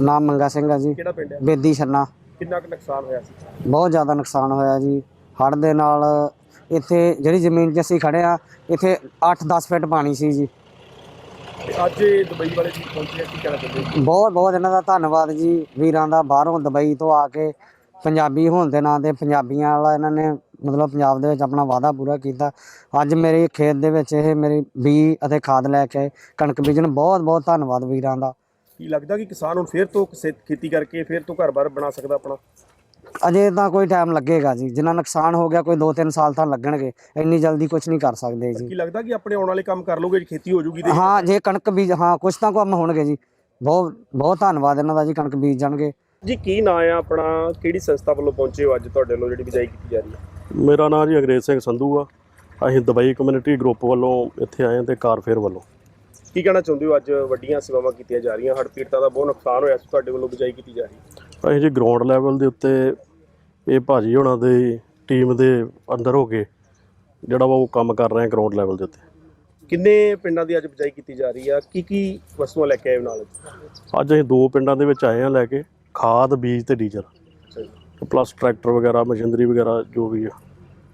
ਨਾਮ ਮੰਗਾ ਸਿੰਘ ਆ ਜੀ। ਕਿਹੜਾ ਪਿੰਡ ਹੈ? ਬੇਦੀ ਛੰਨਾ। ਕਿੰਨਾ ਕੁ ਨੁਕਸਾਨ ਹੋਇਆ ਸੀ? ਬਹੁਤ ਜ਼ਿਆਦਾ ਨੁਕਸਾਨ ਹੋਇਆ ਜੀ। ਹੜ੍ਹ ਦੇ ਨਾਲ ਇੱਥੇ ਜਿਹੜੀ ਜ਼ਮੀਨ 'ਚ ਅਸੀਂ ਖੜੇ ਆ ਇੱਥੇ 8-10 ਫੁੱਟ ਪਾਣੀ ਸੀ ਜੀ। ਤੇ ਅੱਜ ਇਹ ਦੁਬਈ ਵਾਲੇ ਜੀ ਪਹੁੰਚੇ ਆ, ਕੀ ਕਹਿਣਾ ਚਾਹੁੰਦੇ? ਬਹੁਤ ਬਹੁਤ ਇਹਨਾਂ ਦਾ ਧੰਨਵਾਦ ਜੀ। ਵੀਰਾਂ ਦਾ ਬਾਹਰੋਂ ਦੁਬਈ ਤੋਂ ਆ ਕੇ ਪੰਜਾਬੀ ਹੋਣ ਦੇ ਨਾਂ ਤੇ ਪੰਜਾਬੀਆਂ ਵਾਲਾ ਇਹਨਾਂ ਨੇ ਮਤਲਬ ਪੰਜਾਬ ਦੇ ਵਿੱਚ ਆਪਣਾ ਵਾਅਦਾ ਪੂਰਾ ਕੀਤਾ। ਅੱਜ ਮੇਰੇ ਖੇਤ ਦੇ ਵਿੱਚ ਇਹ ਮੇਰੀ ਬੀ ਅਤੇ ਖਾਦ ਲੈ ਕੇ ਆਏ। ਕਣਕ ਬੀਜਣ ਬਹੁਤ ਬਹੁਤ ਧੰਨਵਾਦ ਵੀਰਾਂ ਦਾ। ਕੀ ਲੱਗਦਾ ਕਿ ਕਿਸਾਨ ਹੁਣ ਫੇਰ ਤੋਂ ਕਿਸੇ- ਖੇਤੀ ਕਰਕੇ ਫੇਰ ਤੋਂ ਘਰ-ਬਾਰ ਬਣਾ ਸਕਦਾ ਆਪਣਾ? ਅਜੇ ਤਾਂ ਕੋਈ ਟਾਈਮ ਲੱਗੇਗਾ ਜੀ। ਜਿੰਨਾ ਨੁਕਸਾਨ ਹੋ ਗਿਆ ਕੋਈ 2-3 ਸਾਲ ਤਾਂ ਲੱਗਣਗੇ। ਇੰਨੀ ਜਲਦੀ ਕੁਝ ਨਹੀਂ ਕਰ ਸਕਦੇ ਜੀ। ਕੀ ਲੱਗਦਾ ਕਿ ਆਪਣੇ ਆਉਣ ਵਾਲੇ ਕੰਮ ਕਰ ਲੋਗੇ ਜੇ ਖੇਤੀ ਹੋ ਜੂਗੀ ਤੇ? ਹਾਂ ਜੇ ਕਣਕ ਬੀਜ ਹਾਂ ਕੁਝ ਤਾਂ ਕੰਮ ਹੋਣਗੇ ਜੀ। ਬਹੁਤ ਬਹੁਤ ਧੰਨਵਾਦ ਇਹਨਾਂ ਦਾ ਜੀ ਕਣਕ ਬੀਜ ਜਾਣਗੇ। ਜੀ ਕੀ ਨਾਂ ਆ ਆਪਣਾ? ਕਿਹੜੀ ਸੰਸਥਾ ਵੱਲੋਂ ਪਹੁੰਚੇ ਹੋ ਅੱਜ ਤੁਹਾਡੇ ਵੱਲੋਂ ਜਿਹੜੀ ਬਿਜਾਈ ਕੀਤੀ ਜਾ ਰਹੀ ਹੈ? ਮੇਰਾ ਨਾਮ ਜੀ ਅੰਗਰੇਜ਼ ਸਿੰਘ ਸੰਧੂ ਆ। ਅਸੀਂ ਦੁਬਈ ਕਮਿਊਨਿਟੀ ਗਰੁੱਪ ਵੱਲੋਂ ਇੱਥੇ ਆਏ ਹਾਂ ਤੇ ਕਾਰ ਫੇਅਰ ਵੱਲੋਂ। ਕੀ ਕਹਿਣਾ ਚਾਹੁੰਦੇ ਹੋ? ਅੱਜ ਵੱਡੀਆਂ ਸੇਵਾਵਾਂ ਕੀਤੀਆਂ ਜਾ ਰਹੀਆਂ ਹੜ੍ਹ ਪੀੜਤਾਂ ਦਾ ਬਹੁਤ ਨੁਕਸਾਨ ਹੋਇਆ ਸੀ ਤੁਹਾਡੇ ਵੱਲੋਂ ਬਿਜਾਈ ਕੀਤੀ ਜਾ ਰਹੀ ਹੈ। ਅਸੀਂ ਜੀ ਗਰਾਊਂਡ ਲੈਵਲ ਦੇ ਉੱਤੇ ਇਹ ਭਾਜੀ ਹੋਣਾ ਦੀ ਟੀਮ ਦੇ ਅੰਦਰ ਹੋ ਕੇ ਜਿਹੜਾ ਵਾ ਉਹ ਕੰਮ ਕਰ ਰਹੇ ਹਾਂ ਗਰਾਊਂਡ ਲੈਵਲ ਦੇ ਉੱਤੇ। ਕਿੰਨੇ ਪਿੰਡਾਂ ਦੀ ਅੱਜ ਬਿਜਾਈ ਕੀਤੀ ਜਾ ਰਹੀ ਆ? ਕੀ ਕੀ ਵਸਤੂਆਂ ਲੈ ਕੇ ਆਏ ਹੋ ਨਾਲ? ਅੱਜ ਅਸੀਂ ਦੋ ਪਿੰਡਾਂ ਦੇ ਵਿੱਚ ਆਏ ਹਾਂ ਲੈ ਕੇ ਖਾਦ ਬੀਜ ਤੇ ਡੀਜ਼ਲ। ਪਲੱਸ ਟਰੈਕਟਰ ਵਗੈਰਾ ਮਸ਼ੀਨਰੀ ਵਗੈਰਾ ਜੋ ਵੀ ਆ।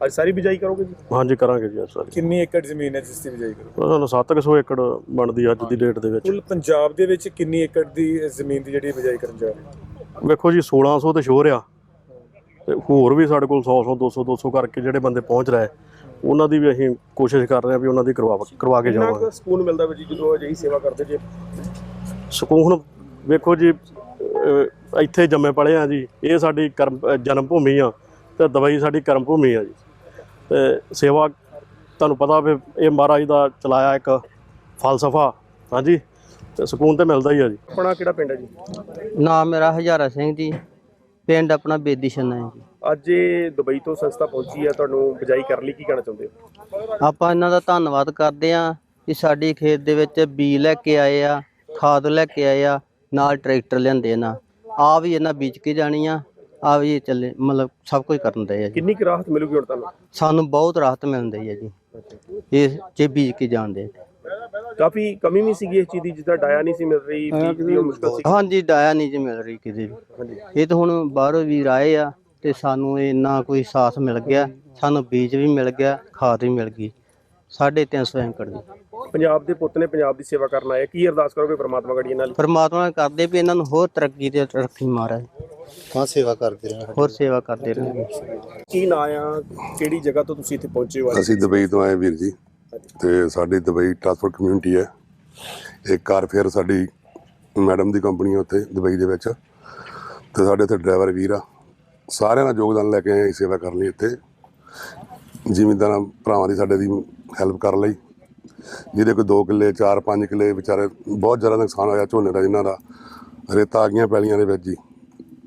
ਅੱਜ ਸਾਰੀ ਬਿਜਾਈ ਕਰੋਗੇ ਜੀ? ਹਾਂਜੀ ਕਰਾਂਗੇ ਜੀ ਅੱਜ ਸਾਰੀ। ਕਿੰਨੀ ਏਕੜ ਜ਼ਮੀਨ ਹੈ ਜਿਸ ਦੀ ਬਿਜਾਈ ਕਰੋ ਸਾਨੂੰ 700 ਏਕੜ ਬਣਦੀ ਅੱਜ ਦੀ ਡੇਟ ਦੇ ਵਿੱਚ। ਕੁੱਲ ਪੰਜਾਬ ਦੇ ਵਿੱਚ ਕਿੰਨੀ ਏਕੜ ਦੀ ਜ਼ਮੀਨ ਦੀ ਜਿਹੜੀ ਬਿਜਾਈ ਕਰਨ ਜਾ ਰਹੀ ਹੈ? ਵੇਖੋ ਜੀ 1600 ਤੇ ਸ਼ੋਰ ਆ। ਤੇ ਹੋਰ ਵੀ ਸਾਡੇ ਕੋਲ 100 100 200 200 ਕਰਕੇ ਜਿਹੜੇ ਬੰਦੇ ਪਹੁੰਚ ਰਹੇ ਉਹਨਾਂ ਦੀ ਵੀ ਅਸੀਂ ਕੋਸ਼ਿਸ਼ ਕਰ ਰਹੇ ਹਾਂ ਵੀ ਉਹਨਾਂ ਦੀ ਕਰਵਾ ਕਰਵਾ ਕੇ ਕਿੰਨਾ ਜਾਵਾਂਗੇ। ਸਕੂਨ ਮਿਲਦਾ ਵੀ ਜੀ ਜਦੋਂ ਅਜਿਹੀ ਸੇਵਾ ਕਰਦੇ ਜੇ? ਸਕੂਨ ਵੇਖੋ ਜੀ ਅਹ ਇੱਥੇ ਜੰਮੇ ਪਲੇ ਆ ਜੀ ਇਹ ਸਾਡੀ ਕਰਮ ਅਹ ਜਨਮ ਭੂਮੀ ਆ ਤੇ ਦਵਾਈ ਸਾਡੀ ਕਰਮ ਭੂਮੀ ਆ ਜੀ। ਤੇ ਸੇਵਾ ਤੁਹਾਨੂੰ ਪਤਾ ਵੀ ਇਹ ਮਹਾਰਾਜ ਦਾ ਚਲਾਇਆ ਇੱਕ ਫਲਸਫਾ ਹਾਂਜੀ ਤੇ ਸਕੂਨ ਤੇ ਮਿਲਦਾ ਹੀ ਆ ਜੀ। ਆਪਣਾ ਕਿਹੜਾ ਪਿੰਡ ਹੈ ਜੀ? ਨਾਮ ਮੇਰਾ ਹਜ਼ਾਰਾ ਸਿੰਘ ਜੀ ਪਿੰਡ ਆਪਣਾ ਬੇਦੀ ਛੰਨਾ ਹੈ ਜੀ। ਅੱਜ ਇਹ ਦੁਬਈ ਤੋਂ ਸੰਸਥਾ ਪਹੁੰਚੀ ਆ ਤੁਹਾਨੂੰ ਬਿਜਾਈ ਕਰਨ ਲਈ ਕੀ ਕਹਿਣਾ ਚਾਹੁੰਦੇ ਹੋ? ਆਪਾਂ ਇਹਨਾਂ ਦਾ ਧੰਨਵਾਦ ਕਰਦੇ ਆ ਕਿ ਸਾਡੀ ਖੇਤ ਦੇ ਵਿੱਚ ਬੀ ਲੈ ਕੇ ਆਏ ਆ ਖਾਦ ਲੈ ਕੇ ਆਏ ਆ ਨਾਲ ਟਰੈਕਟਰ ਲਿਆਂਦੇ ਨਾ। ਆ ਵੀ ਇਹਨਾਂ ਬੀਜ ਕੇ ਜਾਣੀ ਆ ਆ ਵੀ ਇਹ ਚੱਲੇ ਮਤਲਬ ਸਭ ਕੁਝ ਕਰਨ ਦੇ ਆ ਜੀ। ਕਿੰਨੀ ਕੁ ਰਾਹਤ ਮਿਲੂਗੀ ਹੁਣ ਤੁਹਾਨੂੰ? ਸਾਨੂੰ ਬਹੁਤ ਰਾਹਤ ਮਿਲਦੀ ਹੈ ਜੀ। ਇਹ ਜੇ ਬੀਜ ਕੇ ਜਾਣਦੇ ਕਾਫੀ ਕਮੀ ਵੀ ਸੀਗੀ ਇਸ ਚੀਜ਼ ਦੀ ਜਿੱਦਾਂ ਡਾਇਆ ਨਹੀਂ ਸੀ ਮਿਲ ਰਹੀ ਬੀਜ ਦੀ ਉਹ ਮੁਸ਼ਕਲ ਸੀ ਹਾਂਜੀ ਡਾਇਆ ਨਹੀਂ ਜੀ ਮਿਲ ਰਹੀ ਕਿਤੇ ਵੀ। ਇਹ ਤਾਂ ਹੁਣ ਬਾਹਰੋਂ ਵੀਰ ਆਏ ਆ ਤੇ ਸਾਨੂੰ ਇੰਨਾ ਕੋਈ ਸਾਥ ਮਿਲ ਗਿਆ ਸਾਨੂੰ ਬੀਜ ਵੀ ਮਿਲ ਗਿਆ ਖਾਦ ਵੀ ਮਿਲ ਗਈ। 350 ਏਕੜ ਦੀ। ਪੰਜਾਬ ਦੇ ਪੁੱਤ ਨੇ ਪੰਜਾਬ ਦੀ ਸੇਵਾ ਕਰਨ ਆਏ ਕੀ ਅਰਦਾਸ ਕਰੋਗੇ ਪ੍ਰਮਾਤਮਾ ਗੜੀ ਨਾਲ? ਪਰਮਾਤਮਾ ਕਰਦੇ ਵੀ ਇਹਨਾਂ ਨੂੰ ਹੋਰ ਤਰੱਕੀ ਤੇ ਰੱਖੀ ਮਹਾਰਾਜ ਹਾਂ ਸੇਵਾ ਕਰਦੇ ਰਹੇ ਹੋਰ ਸੇਵਾ ਕਰਦੇ ਰਹਿਣ ਕੀ ਨਾਂ ਆ? ਕਿਹੜੀ ਜਗ੍ਹਾ ਤੋਂ ਤੁਸੀਂ ਇੱਥੇ ਪਹੁੰਚੇ ਹੋ? ਅਸੀਂ ਦੁਬਈ ਤੋਂ ਆਏ ਵੀਰ ਜੀ। ਤੇ ਸਾਡੀ ਦੁਬਈ ਟਰਾਂਸਪੋਰਟ ਕਮਿਊਨਿਟੀ ਹੈ। ਇੱਕ ਕਾਰ ਫੇਅਰ ਸਾਡੀ ਮੈਡਮ ਦੀ ਕੰਪਨੀ ਹੈ ਉੱਥੇ ਦੁਬਈ ਦੇ ਵਿੱਚ। ਤੇ ਸਾਡੇ ਇੱਥੇ ਡਰਾਈਵਰ ਵੀਰ ਆ। ਸਾਰਿਆਂ ਦਾ ਯੋਗਦਾਨ ਲੈ ਕੇ ਆਏ ਸੇਵਾ ਕਰਨ ਲਈ ਇੱਥੇ। ਜ਼ਿਮੀਂਦਾਰਾਂ ਭਰਾਵਾਂ ਦੀ ਸਾਡੇ ਦੀ ਹੈਲਪ ਕਰਨ ਲਈ। ਜਿਹਦੇ ਕੋਈ 2 ਕਿੱਲੇ 4 5 ਕਿੱਲੇ ਵਿਚਾਰੇ ਬਹੁਤ ਜ਼ਿਆਦਾ ਨੁਕਸਾਨ ਹੋਇਆ ਝੋਨੇ ਦਾ ਜਿਨ੍ਹਾਂ ਦਾ ਰੇਤਾ ਆ ਗਈਆਂ ਪੈਲੀਆਂ ਦੇ ਵਿੱਚ ਜੀ।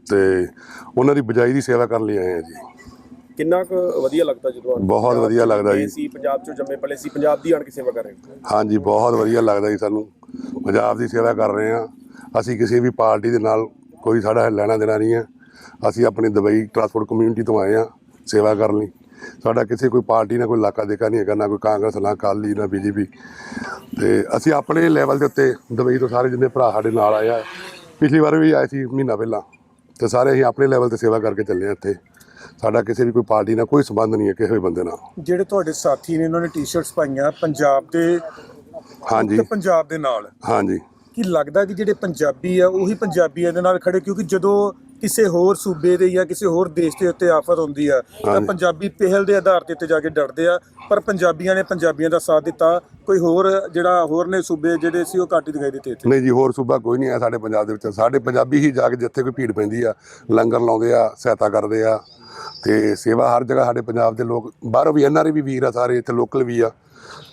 ਤੇ ਉਹਨਾਂ ਦੀ ਬਜਾਈ ਦੀ ਸੇਵਾ ਕਰਨ ਲਈ ਆਏ ਆ ਜੀ। ਕਿੰਨਾ ਕੁ ਵਧੀਆ ਲੱਗਦਾ ਜਦੋਂ ਬਹੁਤ ਵਧੀਆ ਲੱਗਦਾ ਜੀ। ਸੀ ਪੰਜਾਬ ਚੋਂ ਜੰਮੇ ਪਲੇ ਸੀ ਪੰਜਾਬ ਦੀ ਆਣ ਕੇ ਸੇਵਾ ਕਰ ਰਹੇ ਹੋ। ਹਾਂਜੀ ਬਹੁਤ ਵਧੀਆ ਲੱਗਦਾ ਜੀ ਸਾਨੂੰ। ਪੰਜਾਬ ਦੀ ਸੇਵਾ ਕਰ ਰਹੇ ਹਾਂ। ਅਸੀਂ ਕਿਸੇ ਵੀ ਪਾਰਟੀ ਦੇ ਨਾਲ ਕੋਈ ਸਾਡਾ ਲੈਣਾ ਦੇਣਾ ਨਹੀਂ ਹੈ। ਅਸੀਂ ਆਪਣੀ ਦੁਬਈ ਟਰਾਂਸਪੋਰਟ ਕਮਿਊਨਿਟੀ ਤੋਂ ਆਏ ਹਾਂ ਸੇਵਾ ਕਰਨ ਲਈ। ਸਾਡਾ ਕਿਸੇ ਕੋਈ ਪਾਰਟੀ ਨਾਲ ਕੋਈ ਇਲਾਕਾ ਦੇਕਾ ਨਹੀਂ ਹੈਗਾ ਨਾ ਕੋਈ ਕਾਂਗਰਸ ਨਾ ਅਕਾਲੀ ਨਾ ਬੀਜੇਪੀ। ਤੇ ਅਸੀਂ ਆਪਣੇ ਲੈਵਲ ਦੇ ਉੱਤੇ ਦੁਬਈ ਤੋਂ ਸਾਰੇ ਜਿੰਨੇ ਭਰਾ ਸਾਡੇ ਨਾਲ ਆਏ ਆ ਪਿਛਲੀ ਵਾਰ ਵੀ ਆਏ ਸੀ ਮਹੀਨਾ ਪਹਿਲਾਂ। ਤੇ ਸਾਰੇ ਅਸੀਂ ਆਪਣੇ ਲੈਵਲ ਤੇ ਸੇਵਾ ਕਰਕੇ ਚੱਲੇ ਹਾਂ ਇੱਥੇ। ਸਾਡਾ ਕਿਸੇ ਵੀ ਕੋਈ ਪਾਰਟੀ ਨਾਲ ਕੋਈ ਸੰਬੰਧ ਨਹੀਂ ਹੈ ਕਿਸੇ ਵੀ ਬੰਦੇ ਨਾਲ। ਜਿਹੜੇ ਤੁਹਾਡੇ ਸਾਥੀ ਨੇ ਉਹਨਾਂ ਨੇ ਟੀ-ਸ਼ਰਟਸ ਪਾਈਆਂ ਪੰਜਾਬ ਦੇ ਹਾਂਜੀ। ਤੇ ਪੰਜਾਬ ਦੇ ਨਾਲ। ਹਾਂਜੀ। ਕੀ ਲੱਗਦਾ ਕਿ ਜਿਹੜੇ ਪੰਜਾਬੀ ਆ ਉਹੀ ਪੰਜਾਬੀਆਂ ਦੇ ਨਾਲ ਖੜੇ? ਕਿਉਂਕਿ ਜਦੋਂ ਕਿਸੇ ਹੋਰ ਸੂਬੇ ਦੇ ਜਾਂ ਕਿਸੇ ਹੋਰ ਦੇਸ਼ ਦੇ ਉੱਤੇ ਆਫਤ ਹੁੰਦੀ ਆ ਤਾਂ। ਪੰਜਾਬੀ ਪਹਿਲ ਦੇ ਆਧਾਰ ਤੇ ਉੱਤੇ ਜਾ ਕੇ ਡਰਦੇ ਆ ਪਰ ਪੰਜਾਬੀਆਂ ਨੇ ਪੰਜਾਬੀਆਂ ਦਾ ਸਾਥ ਦਿੱਤਾ ਕੋਈ ਹੋਰ ਜਿਹੜਾ ਹੋਰ ਨੇ ਸੂਬੇ ਜਿਹੜੇ ਸੀ ਉਹ ਘੱਟ ਹੀ ਦਿਖਾਈ ਦਿੱਤੇ ਇੱਥੇ। ਨਹੀਂ ਜੀ ਹੋਰ ਸੂਬਾ ਕੋਈ ਨਹੀਂ ਹੈ ਸਾਡੇ ਪੰਜਾਬ ਦੇ ਵਿੱਚ। ਸਾਡੇ ਪੰਜਾਬੀ ਹੀ ਜਾ ਕੇ ਜਿੱਥੇ ਕੋਈ ਭੀੜ ਪੈਂਦੀ ਆ ਲੰਗਰ ਲਾਉਂਦੇ ਆ ਸਹਾਇਤਾ ਕਰਦੇ ਆ ਤੇ ਸੇਵਾ ਹਰ ਜਗ੍ਹਾ ਸਾਡੇ ਪੰਜਾਬ ਦੇ ਲੋਕ ਬਾਹਰੋਂ ਵੀ ਐਨਆਰਆਈ ਵੀ ਵੀਰ ਆ ਸਾਰੇ ਇੱਥੇ ਲੋਕਲ ਵੀ ਆ।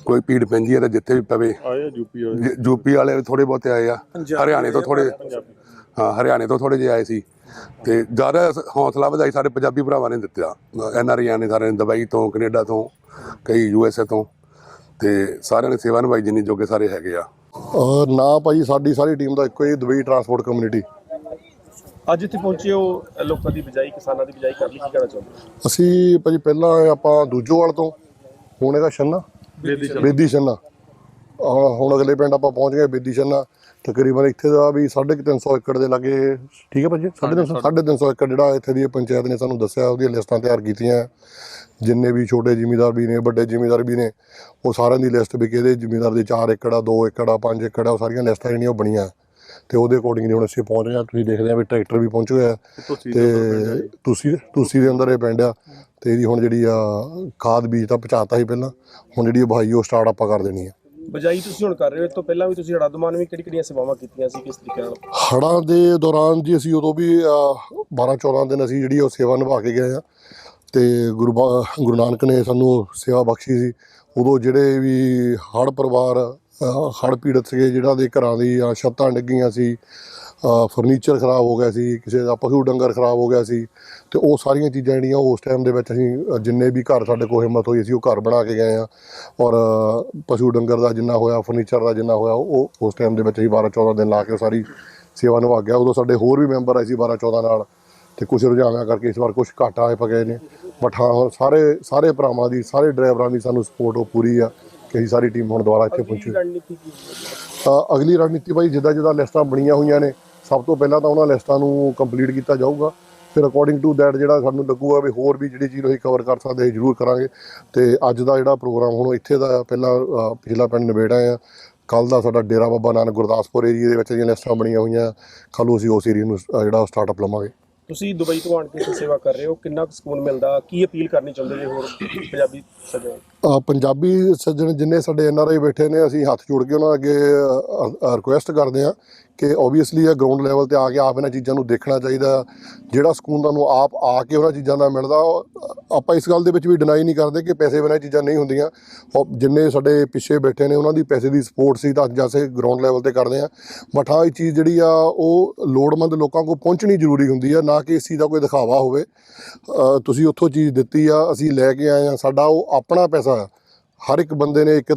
ਕੋਈ ਭੀੜ ਪੈਂਦੀ ਹੈ ਤਾਂ ਜਿੱਥੇ ਵੀ ਪਵੇ। ਆਏ ਯੂਪੀ ਵਾਲੇ। ਯੂਪੀ ਵਾਲੇ ਥੋੜੇ ਬਹੁਤੇ ਆਏ ਆ। ਹਰਿਆਣੇ ਤੋਂ ਥੋੜੇ ਹਾਂ ਹਰਿਆਣੇ ਤੋਂ ਥੋੜੇ ਜਿਹੇ ਆਏ ਸੀ। ਤੇ ਜ਼ਿਆਦਾ ਹੌਸਲਾ ਵਧਾਈ ਸਾਡੇ ਪੰਜਾਬੀ ਭਰਾਵਾਂ ਨੇ ਦਿੱਤਾ ਐਨਆਰਆਈ ਨੇ ਸਾਰੇ ਦੁਬਈ ਤੋਂ ਕੈਨੇਡਾ ਤੋਂ ਕਈ ਯੂਐਸਏ ਤੋਂ। ਤੇ ਸਾਰਿਆਂ ਨੇ ਸੇਵਾ ਨਿਭਾਈ ਜਿੰਨੀ ਜੋਗੇ ਸਾਰੇ ਹੈਗੇ ਆ। ਔਰ ਨਾ ਭਾਜੀ ਸਾਡੀ ਸਾਰੀ ਟੀਮ ਦਾ ਇੱਕੋ ਹੀ ਦੁਬਈ ਟਰਾਂਸਪੋਰਟ ਕਮਿਊਨਿਟੀ ਅੱਜ ਇੱਥੇ ਪਹੁੰਚੇ ਹੋ ਲੋਕਾਂ ਦੀ ਬਿਜਾਈ ਕਿਸਾਨਾਂ ਦੀ ਬਿਜਾਈ ਕਰ ਲਈ ਕੀ ਕਹਿਣਾ ਚਾਹੁੰਦੇ ਅਸੀਂ ਭਾਜੀ ਪਹਿਲਾਂ ਆਪਾਂ ਦੂਜੋਵਾਲ ਤੋਂ ਹੁਣ ਇਹਦਾ ਛੰਨਾ। ਬੇਦੀ ਛੰਨਾ। ਹੁਣ ਅਗਲੇ ਪਿੰਡ ਆਪਾਂ ਪਹੁੰਚ ਗਏ ਬੇਦੀਸ਼ਨਾ ਤਕਰੀਬਨ ਇੱਥੇ ਦਾ ਵੀ 350 ਏਕੜ ਦੇ ਲਾਗੇ ਠੀਕ ਹੈ ਭਾਜੀ? 350 350 ਏਕੜ ਜਿਹੜਾ ਇੱਥੇ ਦੀ ਪੰਚਾਇਤ ਨੇ ਸਾਨੂੰ ਦੱਸਿਆ ਉਹਦੀਆਂ ਲਿਸਟਾਂ ਤਿਆਰ ਕੀਤੀਆਂ। ਜਿੰਨੇ ਵੀ ਛੋਟੇ ਜ਼ਿਮੀਂਦਾਰ ਵੀ ਨੇ ਵੱਡੇ ਜ਼ਿਮੀਂਦਾਰ ਵੀ ਨੇ ਉਹ ਸਾਰਿਆਂ ਦੀ ਲਿਸਟ ਵੀ ਕਿਹਦੇ ਜ਼ਿਮੀਂਦਾਰ ਦੇ 4 ਏਕੜ ਆ 2 ਏਕੜ ਆ 5 ਏਕੜ ਆ ਉਹ ਸਾਰੀਆਂ ਲਿਸਟਾਂ ਜਿਹੜੀਆਂ ਉਹ ਬਣੀਆਂ। ਤੇ ਉਹਦੇ ਅਕੋਰਡਿੰਗਲੀ ਹੁਣ ਅਸੀਂ ਪਹੁੰਚ ਗਏ ਤੁਸੀਂ ਦੇਖਦੇ ਆ ਵੀ ਟਰੈਕਟਰ ਵੀ ਪਹੁੰਚ ਗਿਆ। ਤੇ ਤੁਸੀਂ ਤੁਸੀਂ ਦੇ ਅੰਦਰ ਇਹ ਪਿੰਡ ਆ। ਤੇ ਇਹਦੀ ਹੁਣ ਜਿਹੜੀ ਆ ਖਾਦ ਬੀਜ ਤਾਂ ਪਹੁੰਚਾਤਾ ਸੀ ਪਹਿਲਾਂ। ਹੁਣ ਜਿਹੜੀ ਵਹਾਈ ਉਹ ਸਟਾਰਟ ਆਪਾਂ ਕਰ ਦੇਣੀ ਆ। ਬਜਾਈ ਤੁਸੀਂ ਹੁਣ ਕਰ ਰਹੇ ਹੋ, ਇਸ ਤੋਂ ਪਹਿਲਾਂ ਵੀ ਤੁਸੀਂ ਹੜਾਦਮਾਨ ਵੀ ਕਿਹੜੀ ਕਿਹੜੀਆਂ ਸੇਵਾਵਾਂ ਕੀਤੀਆਂ ਸੀ, ਕਿਸ ਤਰੀਕੇ ਨਾਲ? ਹੜ੍ਹਾਂ ਦੇ ਦੌਰਾਨ ਜੀ ਅਸੀਂ ਉਦੋਂ ਵੀ 12 14 ਦਿਨ ਅਸੀਂ ਜਿਹੜੀ ਉਹ ਸੇਵਾ ਨਿਭਾ ਕੇ ਗਏ ਆ ਤੇ ਗੁਰੂ ਬਾ- ਗੁਰੂ ਨਾਨਕ ਨੇ ਸਾਨੂੰ ਸੇਵਾ ਬਖਸ਼ੀ ਸੀ। ਉਦੋਂ ਜਿਹੜੇ ਵੀ ਹੜ੍ਹ ਪਰਿਵਾਰ ਹੜ੍ਹ ਪੀੜਤ ਸੀਗੇ ਜਿਹੜਾ ਦੇ ਘਰਾਂ ਦੀ ਅ, ਛੱਤਾਂ ਡਿੱਗੀਆਂ ਸੀ ਫਰਨੀਚਰ ਖਰਾਬ ਹੋ ਗਿਆ ਸੀ ਕਿਸੇ ਦਾ ਪਸ਼ੂ ਡੰਗਰ ਖਰਾਬ ਹੋ ਗਿਆ ਸੀ ਤੇ ਉਹ ਸਾਰੀਆਂ ਚੀਜ਼ਾਂ ਜਿਹੜੀਆਂ ਉਸ ਟਾਈਮ ਦੇ ਵਿੱਚ ਅਸੀਂ ਜਿੰਨੇ ਵੀ ਘਰ ਸਾਡੇ ਕੋਲ ਹਿੰਮਤ ਹੋਈ ਅਸੀਂ ਉਹ ਘਰ ਬਣਾ ਕੇ ਗਏ ਆ ਔਰ ਪਸ਼ੂ ਡੰਗਰ ਦਾ ਜਿੰਨਾ ਹੋਇਆ ਫਰਨੀਚਰ ਦਾ ਜਿੰਨਾ ਹੋਇਆ ਉਹ ਉਸ ਟਾਈਮ ਦੇ ਵਿੱਚ ਅਸੀਂ 12 14 ਦਿਨ ਲਾ ਕੇ ਉਹ ਸਾਰੀ ਸੇਵਾ ਨਿਭਾ ਗਿਆ ਉਦੋਂ ਸਾਡੇ ਹੋਰ ਵੀ ਮੈਂਬਰ ਆਏ ਸੀ 12 14 ਨਾਲ ਤੇ ਕੁਝ ਰੁਝਾਨਾਂ ਕਰਕੇ ਇਸ ਵਾਰ ਕੁਝ ਘੱਟ ਆਏ ਪਏ ਨੇ। ਬਟ ਹਾਂ ਹੁਣ ਸਾਰੇ ਸਾਰੇ ਭਰਾਵਾਂ ਦੀ ਸਾਰੇ ਡਰਾਈਵਰਾਂ ਦੀ ਸਾਨੂੰ ਸਪੋਰਟ ਉਹ ਪੂਰੀ ਆ। ਕਿ ਸਾਰੀ ਟੀਮ ਹੁਣ ਦੁਬਾਰਾ ਇੱਥੇ ਪਹੁੰਚੀ। ਰਣਨੀਤੀ ਕੀ? ਤਾਂ ਅਗਲੀ ਰਣਨੀਤੀ ਭਾਈ ਜਿੱਦਾਂ ਜਿੱਦਾਂ ਲਿਸਟਾਂ ਬਣੀਆਂ ਹੋਈਆਂ ਨੇ ਸਭ ਤੋਂ ਪਹਿਲਾਂ ਤਾਂ ਉਹਨਾਂ ਲਿਸਟਾਂ ਨੂੰ ਕੰਪਲੀਟ ਕੀਤਾ ਜਾਊਗਾ। ਫਿਰ ਅਕੋਰਡਿੰਗ ਟੂ ਦੈਟ ਜਿਹੜਾ ਸਾਨੂੰ ਲੱਗੂਗਾ ਵੀ ਹੋਰ ਵੀ ਜਿਹੜੀ ਚੀਜ਼ ਅਸੀਂ ਕਵਰ ਕਰ ਸਕਦੇ ਹਾਂ ਜ਼ਰੂਰ ਕਰਾਂਗੇ। ਤੇ ਅੱਜ ਦਾ ਜਿਹੜਾ ਪ੍ਰੋਗਰਾਮ ਹੁਣ ਇੱਥੇ ਦਾ ਪਹਿਲਾਂ ਪਿਛਲਾ ਪਿੰਡ ਆਏ ਆ। ਕੱਲ ਦਾ ਸਾਡਾ ਡੇਰਾ ਬਾਬਾ ਨਾਨਕ ਗੁਰਦਾਸਪੁਰ ਏਰੀਆ ਦੇ ਵਿੱਚ ਜਿਹੜੀਆਂ ਲਿਸਟਾਂ ਬਣੀਆਂ ਹੋਈਆਂ ਕੱਲ੍ਹ ਨੂੰ ਅਸੀਂ ਉਸ ਏਰੀਆ ਨੂੰ ਜਿਹੜਾ ਸਟਾਰਟਅਪ ਲਵਾਂਗੇ। ਤੁਸੀਂ ਦੁਬਈ ਤੋਂ ਆਣ ਕੇ ਇੱਥੇ ਸੇਵਾ ਕਰ ਰਹੇ ਹੋ ਕਿੰਨਾ ਕੁ ਸਕੂਨ ਮਿਲਦਾ ਕੀ ਅਪੀਲ ਕਰਨੀ ਚਾਹੁੰਦੇ ਜੀ ਹੋਰ ਪੰਜਾਬੀ ਸੱਜਣ? ਅ, ਪੰਜਾਬੀ ਸੱਜਣ ਜਿੰਨੇ ਸਾਡੇ ਐਨ ਆਰ ਆਈ ਬੈਠੇ ਨੇ ਅਸੀਂ ਹੱਥ ਜੋੜ ਕੇ ਉਹਨਾਂ ਅੱਗੇ ਰਿਕੁਐਸਟ ਕਰਦੇ ਹਾਂ ਕਿ ਓਬਵੀਅਸਲੀ ਇਹ ਗਰਾਊਂਡ ਲੈਵਲ ਤੇ ਆ ਕੇ ਆਪ ਇਹਨਾਂ ਚੀਜ਼ਾਂ ਨੂੰ ਦੇਖਣਾ ਚਾਹੀਦਾ। ਜਿਹੜਾ ਸਕੂਨ ਤੁਹਾਨੂੰ ਆਪ ਆ ਕੇ ਉਹਨਾਂ ਚੀਜ਼ਾਂ ਦਾ ਮਿਲਦਾ ਆਪਾਂ ਇਸ ਗੱਲ ਦੇ ਵਿੱਚ ਵੀ ਡਿਨਾਈ ਨਹੀਂ ਕਰਦੇ ਕਿ ਪੈਸੇ ਬਿਨਾਂ ਇਹ ਚੀਜ਼ਾਂ ਨਹੀਂ ਹੁੰਦੀਆਂ। ਉਹ ਜਿੰਨੇ ਸਾਡੇ ਪਿੱਛੇ ਬੈਠੇ ਨੇ, ਉਹਨਾਂ ਦੀ ਪੈਸੇ ਦੀ ਸਪੋਰਟ ਸੀ ਤਾਂ ਅੱਜ ਗਰਾਊਂਡ ਲੈਵਲ ਤੇ ਕਰਦੇ ਹਾਂ। ਬਟ ਹਾਂ, ਇਹ ਚੀਜ਼ ਜਿਹੜੀ ਆ, ਉਹ ਲੋੜਵੰਦ ਲੋਕਾਂ ਕੋਲ ਪਹੁੰਚਣੀ ਜ਼ਰੂਰੀ ਹੁੰਦੀ ਆ, ਨਾ ਕਿ ਇਸ ਚੀਜ਼ ਦਾ ਕੋਈ ਦਿਖਾਵਾ ਹੋਵੇ। ਤੁਸੀਂ ਉੱਥੋਂ ਚੀਜ਼ ਦਿੱਤੀ ਆ, ਅਸੀਂ ਲੈ ਕੇ ਆਏ ਆ ਸਾਡਾ ਉਹ ਆਪਣਾ ਪੈਸਾ ਆ। ਹਰ ਇੱਕ ਬੰਦੇ ਨੇ ਇੱਕ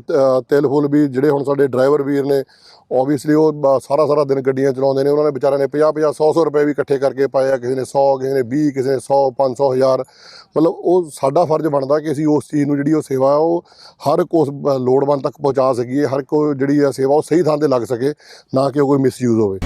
ਤਿਲ ਫੁੱਲ ਵੀ ਜਿਹੜੇ ਹੁਣ ਸਾਡੇ ਡਰਾਈਵਰ ਵੀਰ ਨੇ ਓਬਵੀਅਸਲੀ ਉਹ ਸਾਰਾ ਸਾਰਾ ਦਿਨ ਗੱਡੀਆਂ ਚਲਾਉਂਦੇ ਨੇ, ਉਹਨਾਂ ਨੇ ਵਿਚਾਰਿਆਂ ਨੇ 50 50 100 100 ਰੁਪਏ ਵੀ ਇਕੱਠੇ ਕਰਕੇ ਪਾਏ ਆ ਕਿਸੇ ਨੇ 100 ਕਿਸੇ ਨੇ 20 ਕਿਸੇ ਨੇ 100 500 ਹਜ਼ਾਰ। ਮਤਲਬ ਉਹ ਸਾਡਾ ਫਰਜ਼ ਬਣਦਾ ਕਿ ਅਸੀਂ ਉਸ ਚੀਜ਼ ਨੂੰ ਜਿਹੜੀ ਉਹ ਸੇਵਾ ਆ ਉਹ ਹਰ ਇੱਕ ਉਸ ਲੋੜਵੰਦ ਤੱਕ ਪਹੁੰਚਾ ਸਕੀਏ, ਹਰ ਕੋ ਜਿਹੜੀ ਆ ਸੇਵਾ ਉਹ ਸਹੀ ਥਾਂ ਤੇ ਲੱਗ ਸਕੇ, ਨਾ ਕਿ ਉਹ ਕੋਈ ਮਿਸਯੂਜ਼ ਹੋਵੇ।